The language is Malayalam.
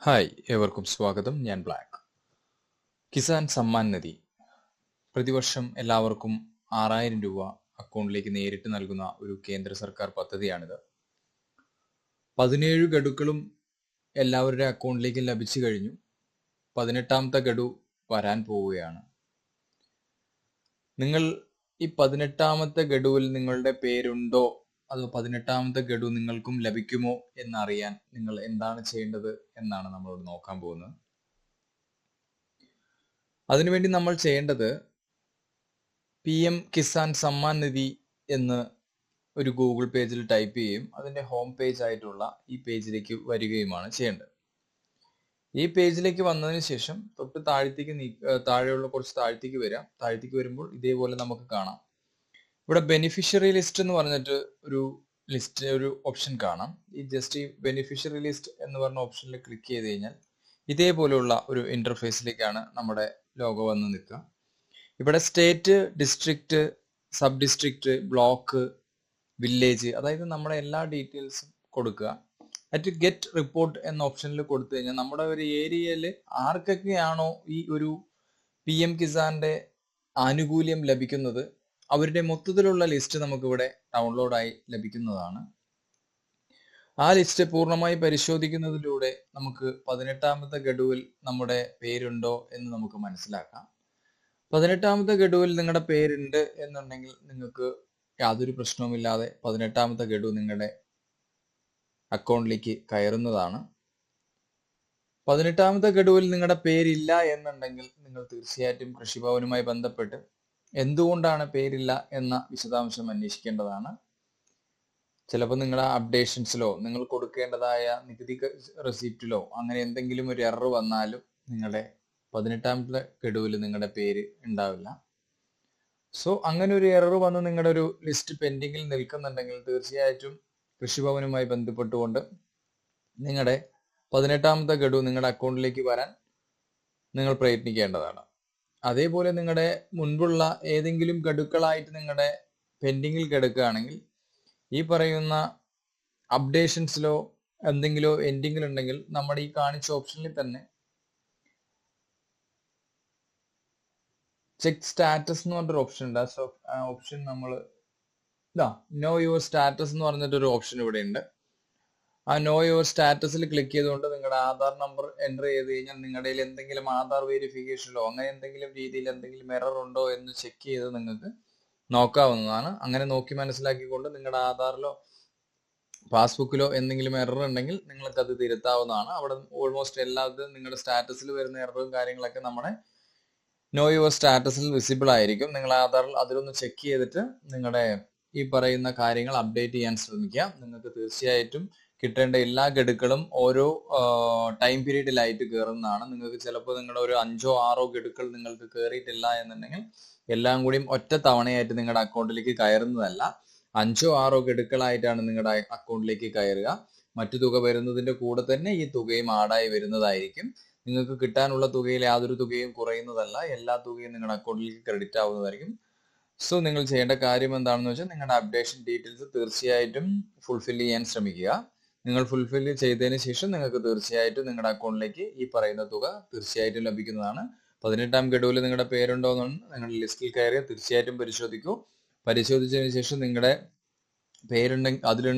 ഹായ് ഏവർക്കും സ്വാഗതം. ഞാൻ ബ്ലാക്ക്. കിസാൻ സമ്മാൻ നിധി. പ്രതിവർഷം എല്ലാവർക്കും ആറായിരം രൂപ അക്കൗണ്ടിലേക്ക് നേരിട്ട് നൽകുന്ന ഒരു കേന്ദ്ര സർക്കാർ പദ്ധതിയാണിത്. പതിനേഴ് ഗഡുക്കളും എല്ലാവരുടെ അക്കൗണ്ടിലേക്ക് ലഭിച്ചു കഴിഞ്ഞു. പതിനെട്ടാമത്തെ ഗഡു വരാൻ പോവുകയാണ്. നിങ്ങൾ ഈ പതിനെട്ടാമത്തെ ഗഡുവിൽ നിങ്ങളുടെ പേരുണ്ടോ അതോ പതിനെട്ടാമത്തെ ഗഡു നിങ്ങൾക്കും ലഭിക്കുമോ എന്നറിയാൻ നിങ്ങൾ എന്താണ് ചെയ്യേണ്ടത് എന്നാണ് നമ്മളോട് നോക്കാൻ പോകുന്നത്. അതിനുവേണ്ടി നമ്മൾ ചെയ്യേണ്ടത് പി എം കിസാൻ സമ്മാൻ നിധി എന്ന് ഒരു ഗൂഗിൾ പേജിൽ ടൈപ്പ് ചെയ്യുകയും അതിന്റെ ഹോം പേജ് ആയിട്ടുള്ള ഈ പേജിലേക്ക് വരികയുമാണ് ചെയ്യേണ്ടത്. ഈ പേജിലേക്ക് വന്നതിന് ശേഷം തൊട്ട് താഴത്തേക്ക് താഴെയുള്ള കുറച്ച് താഴത്തേക്ക് വരാം. താഴത്തേക്ക് വരുമ്പോൾ ഇതേപോലെ നമുക്ക് കാണാം. ഇവിടെ ബെനിഫിഷ്യറി ലിസ്റ്റ് എന്ന് പറഞ്ഞിട്ട് ഒരു ലിസ്റ്റ് ഒരു ഓപ്ഷൻ കാണാം. ഈ ജസ്റ്റ് ഈ ബെനിഫിഷ്യറി ലിസ്റ്റ് എന്ന് പറഞ്ഞ ഓപ്ഷനിൽ ക്ലിക്ക് ചെയ്ത് കഴിഞ്ഞാൽ ഇതേപോലെയുള്ള ഒരു ഇന്റർഫേസിലേക്കാണ് നമ്മുടെ ലോഗോ വന്ന് നിൽക്കുക. ഇവിടെ state district sub district block village അതായത് നമ്മുടെ എല്ലാ ഡീറ്റെയിൽസും കൊടുക്കുക. അറ്റ് ഗെറ്റ് റിപ്പോർട്ട് എന്ന ഓപ്ഷനിൽ കൊടുത്തു കഴിഞ്ഞാൽ നമ്മുടെ ഒരു ഏരിയയിൽ ആർക്കൊക്കെയാണോ ഈ ഒരു പി എം കിസാന്റെ ആനുകൂല്യം ലഭിക്കുന്നത്? അവരുടെ മൊത്തത്തിലുള്ള ലിസ്റ്റ് നമുക്കിവിടെ ഡൗൺലോഡായി ലഭിക്കുന്നതാണ്. ആ ലിസ്റ്റ് പൂർണമായി പരിശോധിക്കുന്നതിലൂടെ നമുക്ക് പതിനെട്ടാമത്തെ ഗഡുവിൽ നമ്മുടെ പേരുണ്ടോ എന്ന് നമുക്ക് മനസ്സിലാക്കാം. പതിനെട്ടാമത്തെ ഗഡുവിൽ നിങ്ങളുടെ പേരുണ്ട് എന്നുണ്ടെങ്കിൽ നിങ്ങൾക്ക് യാതൊരു പ്രശ്നവുമില്ലാതെ പതിനെട്ടാമത്തെ ഗഡു നിങ്ങളുടെ അക്കൗണ്ടിലേക്ക് കയറുന്നതാണ്. പതിനെട്ടാമത്തെ ഗഡുവിൽ നിങ്ങളുടെ പേരില്ല എന്നുണ്ടെങ്കിൽ നിങ്ങൾ തീർച്ചയായിട്ടും കൃഷിഭവനുമായി ബന്ധപ്പെട്ട് എന്തുകൊണ്ടാണ് പേരില്ല എന്ന വിശദാംശം അന്വേഷിക്കേണ്ടതാണ്. ചിലപ്പോൾ നിങ്ങളുടെ അപ്ഡേഷൻസിലോ നിങ്ങൾ കൊടുക്കേണ്ടതായ നികുതി റെസിപ്റ്റിലോ അങ്ങനെ എന്തെങ്കിലും ഒരു എറർ വന്നാലും നിങ്ങളുടെ പതിനെട്ടാമത്തെ ഗഡുവിൽ നിങ്ങളുടെ പേര് ഉണ്ടാവില്ല. സോ അങ്ങനെ ഒരു എറർ വന്ന് നിങ്ങളുടെ ഒരു ലിസ്റ്റ് പെൻഡിങ്ങിൽ നിൽക്കുന്നുണ്ടെങ്കിൽ തീർച്ചയായിട്ടും കൃഷിഭവനുമായി ബന്ധപ്പെട്ടുകൊണ്ട് നിങ്ങളുടെ പതിനെട്ടാമത്തെ ഗഡു നിങ്ങളുടെ അക്കൗണ്ടിലേക്ക് വരാൻ നിങ്ങൾ പ്രയത്നിക്കേണ്ടതാണ്. അതേപോലെ നിങ്ങളുടെ മുൻപുള്ള ഏതെങ്കിലും ഗഡുക്കളായിട്ട് നിങ്ങളുടെ പെൻഡിങ്ങിൽ കിടക്കുകയാണെങ്കിൽ ഈ പറയുന്ന അപ്ഡേഷൻസിലോ എന്തെങ്കിലും എൻഡിങ്ങിൽ ഉണ്ടെങ്കിൽ നമ്മുടെ ഈ കാണിച്ച ഓപ്ഷനിൽ തന്നെ ചെക്ക് സ്റ്റാറ്റസ് എന്ന് പറഞ്ഞൊരു ഓപ്ഷൻ ഉണ്ട്. ആ ഓപ്ഷൻ നമ്മൾ ഇതാ നോ യുവർ സ്റ്റാറ്റസ് എന്ന് പറഞ്ഞിട്ടൊരു ഓപ്ഷൻ ഇവിടെ ഉണ്ട് ആ നോ യുവർ സ്റ്റാറ്റസിൽ ക്ലിക്ക് ചെയ്തുകൊണ്ട് നിങ്ങളുടെ ആധാർ നമ്പർ എന്റർ ചെയ്ത് കഴിഞ്ഞാൽ നിങ്ങളുടെ എന്തെങ്കിലും ആധാർ വെരിഫിക്കേഷനിലോ അങ്ങനെ എന്തെങ്കിലും രീതിയിൽ എന്തെങ്കിലും എറർ ഉണ്ടോ എന്ന് ചെക്ക് ചെയ്ത് നിങ്ങൾക്ക് നോക്കാവുന്നതാണ്. അങ്ങനെ നോക്കി മനസ്സിലാക്കിക്കൊണ്ട് നിങ്ങളുടെ ആധാറിലോ പാസ്ബുക്കിലോ എന്തെങ്കിലും എറർ ഉണ്ടെങ്കിൽ നിങ്ങൾക്ക് അത് തിരുത്താവുന്നതാണ്. അവിടെ ഓൾമോസ്റ്റ് എല്ലാത്തിനും നിങ്ങളുടെ സ്റ്റാറ്റസിൽ വരുന്ന എററും കാര്യങ്ങളൊക്കെ നമ്മുടെ നോ യുവർ സ്റ്റാറ്റസിൽ വിസിബിൾ ആയിരിക്കും. നിങ്ങൾ ആധാറിൽ അതിലൊന്ന് ചെക്ക് ചെയ്തിട്ട് നിങ്ങളുടെ ഈ പറയുന്ന കാര്യങ്ങൾ അപ്ഡേറ്റ് ചെയ്യാൻ ശ്രമിക്കുക. നിങ്ങൾക്ക് തീർച്ചയായിട്ടും കിട്ടേണ്ട എല്ലാ ഗഡുക്കളും ഓരോ ടൈം പീരീഡിലായിട്ട് കയറുന്നതാണ് നിങ്ങൾക്ക് ചിലപ്പോൾ നിങ്ങളുടെ ഒരു അഞ്ചോ ആറോ ഗഡുക്കൾ നിങ്ങൾക്ക് കയറിയിട്ടില്ല എന്നുണ്ടെങ്കിൽ എല്ലാം കൂടിയും ഒറ്റ തവണയായിട്ട് നിങ്ങളുടെ അക്കൗണ്ടിലേക്ക് കയറുന്നതല്ല. അഞ്ചോ ആറോ ഗഡുക്കളായിട്ടാണ് നിങ്ങളുടെ അക്കൗണ്ടിലേക്ക് കയറുക. മറ്റു തുക വരുന്നതിന്റെ കൂടെ തന്നെ ഈ തുകയും ആടായി വരുന്നതായിരിക്കും. നിങ്ങൾക്ക് കിട്ടാനുള്ള തുകയിൽ യാതൊരു തുകയും കുറയുന്നതല്ല. എല്ലാ തുകയും നിങ്ങളുടെ അക്കൗണ്ടിലേക്ക് ക്രെഡിറ്റ് ആവുന്നതായിരിക്കും. സോ നിങ്ങൾ ചെയ്യേണ്ട കാര്യം എന്താണെന്ന് വെച്ചാൽ നിങ്ങളുടെ അപ്ഡേഷൻ ഡീറ്റെയിൽസ് തീർച്ചയായിട്ടും ഫുൾഫിൽ ചെയ്യാൻ ശ്രമിക്കുക. നിങ്ങൾ ഫുൾഫിൽ ചെയ്തതിന് ശേഷം നിങ്ങൾക്ക് തീർച്ചയായിട്ടും നിങ്ങളുടെ അക്കൗണ്ടിലേക്ക് ഈ പറയുന്ന തുക തീർച്ചയായിട്ടും ലഭിക്കുന്നതാണ്. പതിനെട്ടാം ഗഡുവിൽ നിങ്ങളുടെ പേരുണ്ടോ എന്നാണ് നിങ്ങളുടെ ലിസ്റ്റിൽ കയറി തീർച്ചയായിട്ടും പരിശോധിക്കൂ. പരിശോധിച്ചതിന് ശേഷം നിങ്ങളുടെ പേരുണ്ടെങ്കിൽ അതിലുണ്ട്